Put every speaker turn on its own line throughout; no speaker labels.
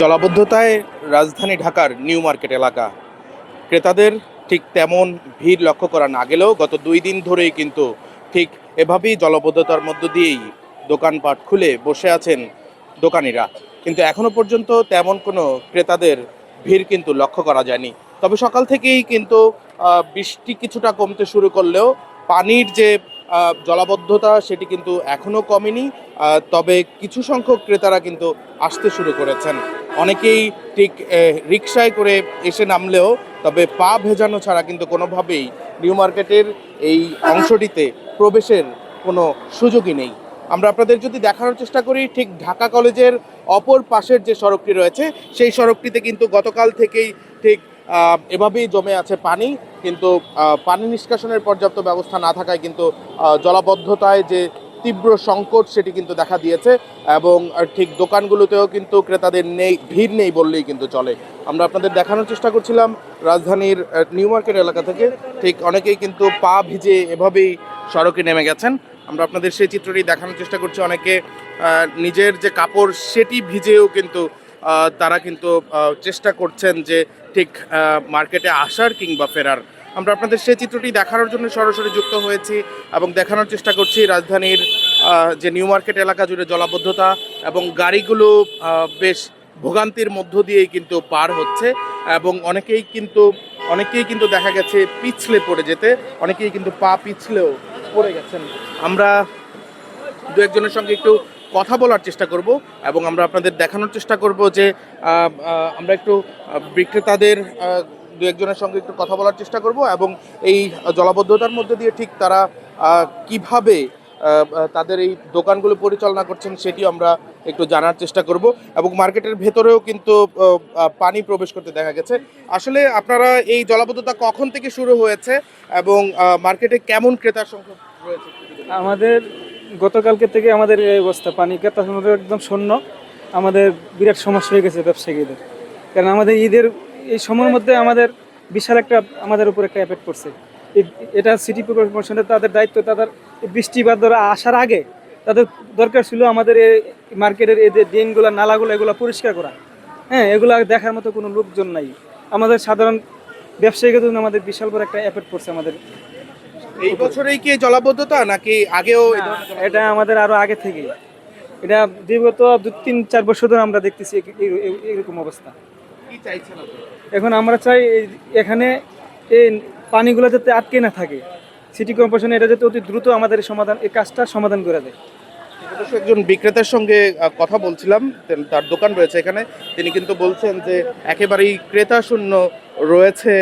জলাবদ্ধতায় রাজধানী ঢাকার নিউ মার্কেট এলাকা। ক্রেতাদের ঠিক তেমন ভিড় লক্ষ্য করা না গেলেও গত দুই দিন ধরেই কিন্তু ঠিক এভাবেই জলাবদ্ধতার মধ্য দিয়েই দোকানপাট খুলে বসে আছেন দোকানিরা। কিন্তু এখনও পর্যন্ত তেমন কোনো ক্রেতাদের ভিড় কিন্তু লক্ষ্য করা যায়নি। তবে সকাল থেকেই কিন্তু বৃষ্টি কিছুটা কমতে শুরু করলেও পানির যে জলাবদ্ধতা সেটি কিন্তু এখনও কমেনি। তবে কিছু সংখ্যক ক্রেতারা কিন্তু আসতে শুরু করেছেন। অনেকেই ঠিক আহ, রিকশায় করে এসে নামলেও তবে পা ভেজানো ছাড়া কিন্তু কোনোভাবেই নিউ মার্কেটের এই অংশটিতে প্রবেশের কোনো সুযোগই নেই। আমরা আপনাদের যদি দেখানোর চেষ্টা করি ঠিক ঢাকা কলেজের অপর পাশের যে সড়কটি রয়েছে সেই সড়কটিতে কিন্তু গতকাল থেকেই ঠিক এভাবেই জমে আছে পানি, কিন্তু পানি নিষ্কাশনের পর্যাপ্ত ব্যবস্থা না থাকায় কিন্তু জলাবদ্ধতায় যে তীব্র সংকট সেটি কিন্তু দেখা দিয়েছে এবং ঠিক দোকানগুলোতেও কিন্তু ক্রেতাদের নেই, ভিড় নেই বললেই কিন্তু চলে। আমরা আপনাদের দেখানোর চেষ্টা করছিলাম রাজধানীর নিউ মার্কেট এলাকা থেকে। ঠিক অনেকেই কিন্তু পা ভিজে এভাবেই সড়কে নেমে গেছেন। আমরা আপনাদের সেই চিত্রটি দেখানোর চেষ্টা করছি। অনেকে নিজের যে কাপড় সেটি ভিজেও কিন্তু তারা কিন্তু চেষ্টা করছেন যে ঠিক মার্কেটে আসার কিংবা ফেরার। আমরা আপনাদের সেই চিত্রটি দেখানোর জন্য সরাসরি যুক্ত হয়েছি এবং দেখানোর চেষ্টা করছি রাজধানীর যে নিউ মার্কেট এলাকা জুড়ে জলাবদ্ধতা এবং গাড়িগুলো বেশ ভোগান্তির মধ্য দিয়েই কিন্তু পার হচ্ছে এবং অনেকেই কিন্তু অনেকেই কিন্তু দেখা গেছে পিছলে পড়ে যেতে, অনেকেই কিন্তু পা পিছলেও পড়ে গেছেন। আমরা দু একজনের সঙ্গে একটু কথা বলার চেষ্টা করব এবং আমরা আপনাদের দেখানোর চেষ্টা করব যে আমরা একটু বিক্রেতাদের দু একজনের সঙ্গে একটু কথা বলার চেষ্টা করব এবং এই জলাবদ্ধতার মধ্যে দিয়ে ঠিক তারা কীভাবে তাদের এই দোকানগুলো পরিচালনা করছেন সেটিও আমরা একটু জানার চেষ্টা করব এবং মার্কেটের ভেতরেও কিন্তু পানি প্রবেশ করতে দেখা গেছে। আসলে আপনারা এই জলাবদ্ধতা কখন থেকে শুরু হয়েছে এবং মার্কেটে কেমন ক্রেতার সংখ্যা রয়েছে?
আমাদের গতকালকে থেকে আমাদের এই অবস্থা। পানি ক্রেতা একদম শূন্য। আমাদের বিরাট সমস্যা হয়ে গেছে ব্যবসায়ীদের। কারণ আমাদের ঈদের, এই সময়ের মধ্যে আমাদের বিশাল একটা আমাদের উপর একটা এফেক্ট পড়ছে। এটা সিটি কর্পোরেশনের তাদের দায়িত্ব, তাদের বৃষ্টি বা আসার আগে তাদের দরকার ছিল আমাদের এই মার্কেটের এই যে ড্রেনগুলো, নালাগুলো, এগুলো পরিষ্কার করা। হ্যাঁ এগুলো দেখার মতো কোনো লোকজন নাই। আমাদের সাধারণ ব্যবসায়ীকে জন্য আমাদের বিশাল বড় একটা এফেক্ট পড়ছে আমাদের
এই বছরেই কি জলাবদ্ধতা নাকি আগেও?
এটা আমাদের আরও আগে থেকে এটা বিগত দু তিন চার বছর ধরে আমরা দেখতেছি এরকম অবস্থা? এখন আমরা চাই এখানে এই পানিগুলো যাতে আটকে না থাকে। সিটি কর্পোরেশন এটা যাতে অতি দ্রুত আমাদের সমাধান এই কাজটা সমাধান করে দেয়।
একজন বিক্রেতার সঙ্গে কথা বলছিলাম তার দোকান রয়েছে এখানে। তিনি কিন্তু বলছেন যে একেবারেই ক্রেতা শূন্য রয়েছে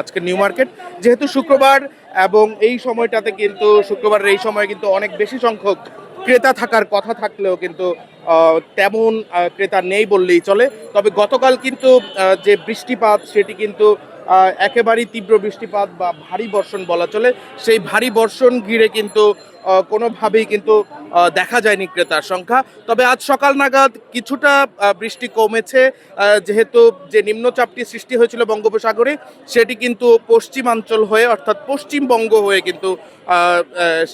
আজকে নিউ মার্কেট। যেহেতু শুক্রবার এবং এই সময়টাতে কিন্তু শুক্রবারের এই সময় কিন্তু অনেক বেশি সংখ্যক ক্রেতা থাকার কথা থাকলেও কিন্তু তেমন ক্রেতা নেই বললেই চলে। তবে গতকাল কিন্তু যে বৃষ্টিপাত সেটি কিন্তু একেবারেই তীব্র বৃষ্টিপাত বা ভারী বর্ষণ বলা চলে। সেই ভারী বর্ষণ ঘিরে কিন্তু কোনোভাবেই কিন্তু দেখা যায়নি ক্রেতার সংখ্যা। তবে আজ সকাল নাগাদ কিছুটা বৃষ্টি কমেছে। যেহেতু যে নিম্নচাপটি সৃষ্টি হয়েছিল বঙ্গোপসাগরে, সেটি কিন্তু পশ্চিমাঞ্চল হয়ে, অর্থাৎ পশ্চিমবঙ্গ হয়ে কিন্তু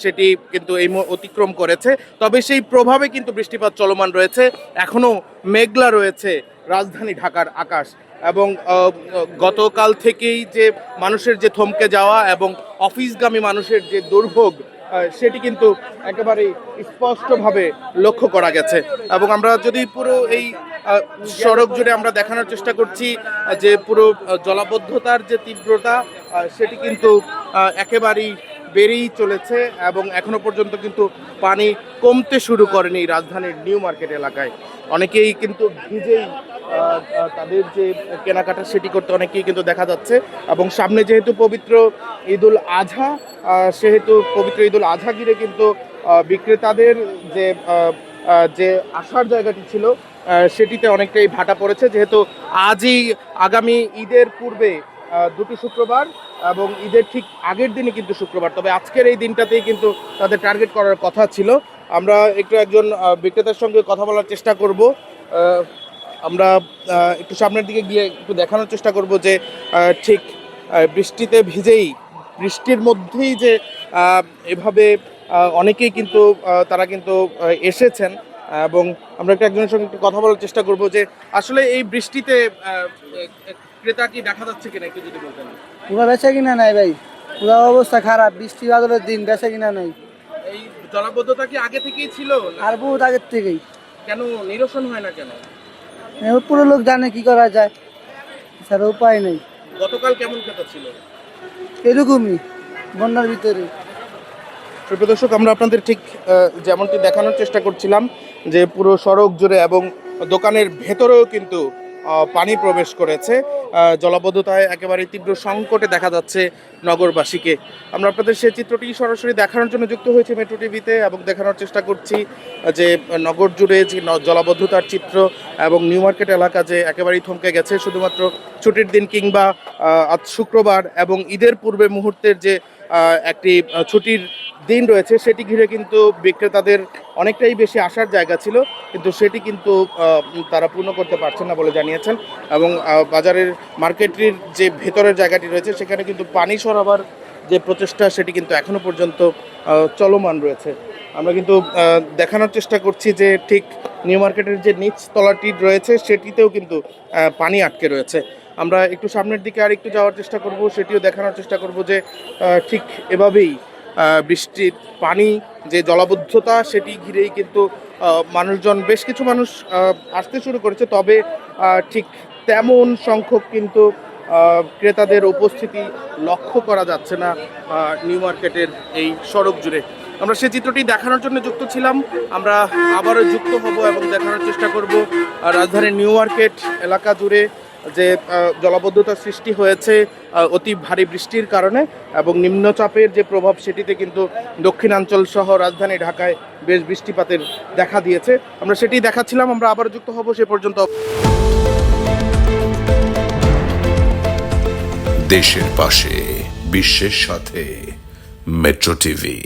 সেটি কিন্তু এই অতিক্রম করেছে। তবে সেই প্রভাবে কিন্তু বৃষ্টিপাত চলমান রয়েছে। এখনও মেঘলা রয়েছে রাজধানী ঢাকার আকাশ। এবং গতকাল থেকেই যে মানুষের যে থমকে যাওয়া এবং অফিসগামী মানুষের যে দুর্ভোগ সেটি কিন্তু একেবারে স্পষ্টভাবে লক্ষ্য করা গেছে। এবং আমরা যদি পুরো এই সড়ক জুড়ে আমরা দেখানোর চেষ্টা করছি যে পুরো জলাবদ্ধতার যে তীব্রতা সেটি কিন্তু একেবারেই বেড়েই চলেছে এবং এখনও পর্যন্ত কিন্তু পানি কমতে শুরু করেনি রাজধানীর নিউ মার্কেট এলাকায়। অনেকেই কিন্তু ভিজেই তাদের যে কেনাকাটা সেটি করতে অনেকেই কিন্তু দেখা যাচ্ছে। এবং সামনে যেহেতু পবিত্র ঈদুল আজহা সেহেতু পবিত্র ঈদুল আজহা ঘিরে কিন্তু বিক্রেতাদের যে যে আসার জায়গাটি ছিল সেটিতে অনেকটাই ভাটা পড়েছে। যেহেতু আজই আগামী ঈদের পূর্বে দুটি শুক্রবার এবং ঈদের ঠিক আগের দিনই কিন্তু শুক্রবার। তবে আজকের এই দিনটাতেই কিন্তু তাদের টার্গেট করার কথা ছিল। আমরা একটু একজন বিক্রেতার সঙ্গে কথা বলার চেষ্টা করব। আমরা একটু সামনের দিকে গিয়ে একটু দেখানোর চেষ্টা করব যে ঠিক বৃষ্টিতে ভিজেই বৃষ্টির মধ্যেই যে এভাবে অনেকেই কিন্তু তারা কিন্তু এসেছেন এবং আমরা একটা একজনের সঙ্গে একটু কথা বলার চেষ্টা করব যে আসলে এই বৃষ্টিতে ক্রেতা কি দেখা যাচ্ছে কিনা একটু যদি বলতেন?
পুরো বেচা কিনা নাই ভাই? পুরো অবস্থা খারাপ বৃষ্টি বাদলের দিন বেচা কিনা নাই।
এই জলাবদ্ধতা কি আগে থেকেই ছিল?
আর বহুত আগের থেকেই।
কেন নিরসন হয় না কেন?
পুরো লোক জানে কি করা যায়। স্যার উপায় নেই।
গতকাল কেমন কথা ছিল?
এরকমই বন্যার ভিতরে।
সুপ্রিয় দর্শক আমরা আপনাদের ঠিক যেমনটি দেখানোর চেষ্টা করছিলাম যে পুরো সড়ক জুড়ে এবং দোকানের ভেতরেও কিন্তু পানি প্রবেশ করেছে। জলাবদ্ধতায় একেবারে তীব্র সংকটে দেখা যাচ্ছে নগরবাসীকে। আমরা আপনাদের সেই চিত্রটি সরাসরি দেখানোর জন্য যুক্ত হয়েছে মেট্রো টিভিতে এবং দেখানোর চেষ্টা করছি যে নগর জুড়ে যে জলাবদ্ধতার চিত্র এবং নিউ মার্কেট এলাকা যে একেবারেই থমকে গেছে, শুধুমাত্র ছুটির দিন কিংবা আজ শুক্রবার এবং ঈদের পূর্বে মুহূর্তের যে একটি ছুটির দিন রয়েছে, সেটি ঘিরে কিন্তু বিক্রেতাদের অনেকটাই বেশি আসার জায়গা ছিল, কিন্তু সেটি কিন্তু তারা পূর্ণ করতে পারছেন না বলে জানিয়েছেন এবং বাজারের মার্কেটটির যে ভেতরের জায়গাটি রয়েছে, সেখানে কিন্তু পানি সরাবার যে প্রচেষ্টা, সেটি কিন্তু এখনও পর্যন্ত চলমান রয়েছে। আমরা কিন্তু দেখানোর চেষ্টা করছি যে ঠিক নিউ মার্কেটের যে নিচ তলাটি রয়েছে, সেটিতেও কিন্তু পানি আটকে রয়েছে। আমরা একটু সামনের দিকে আর একটু যাওয়ার চেষ্টা করব, সেটিও দেখানোর চেষ্টা করব যে ঠিক এভাবেই বৃষ্টির পানি, যে জলাবদ্ধতা, সেটি ঘিরেই কিন্তু মানুষজন, বেশ কিছু মানুষ আসতে শুরু করেছে। তবে ঠিক তেমন সংখ্যক কিন্তু ক্রেতাদের উপস্থিতি লক্ষ্য করা যাচ্ছে না নিউ মার্কেটের এই সড়ক জুড়ে। আমরা সেই চিত্রটি দেখানোর জন্য যুক্ত ছিলাম। আমরা আবারও যুক্ত হব এবং দেখানোর চেষ্টা করব রাজধানীর নিউ মার্কেট এলাকা জুড়ে যে আহ, জলাবদ্ধতার সৃষ্টি হয়েছে অতি ভারী বৃষ্টির কারণে এবং নিম্নচাপের যে প্রভাব সেটিতে কিন্তু দক্ষিণাঞ্চল সহ রাজধানী ঢাকায় বেশ বৃষ্টিপাতের দেখা দিয়েছে। আমরা সেটি দেখাচ্ছিলাম আমরা আবার যুক্ত হব সে পর্যন্ত।
দেশের পাশে বিশ্বের সাথে মেট্রো টিভি।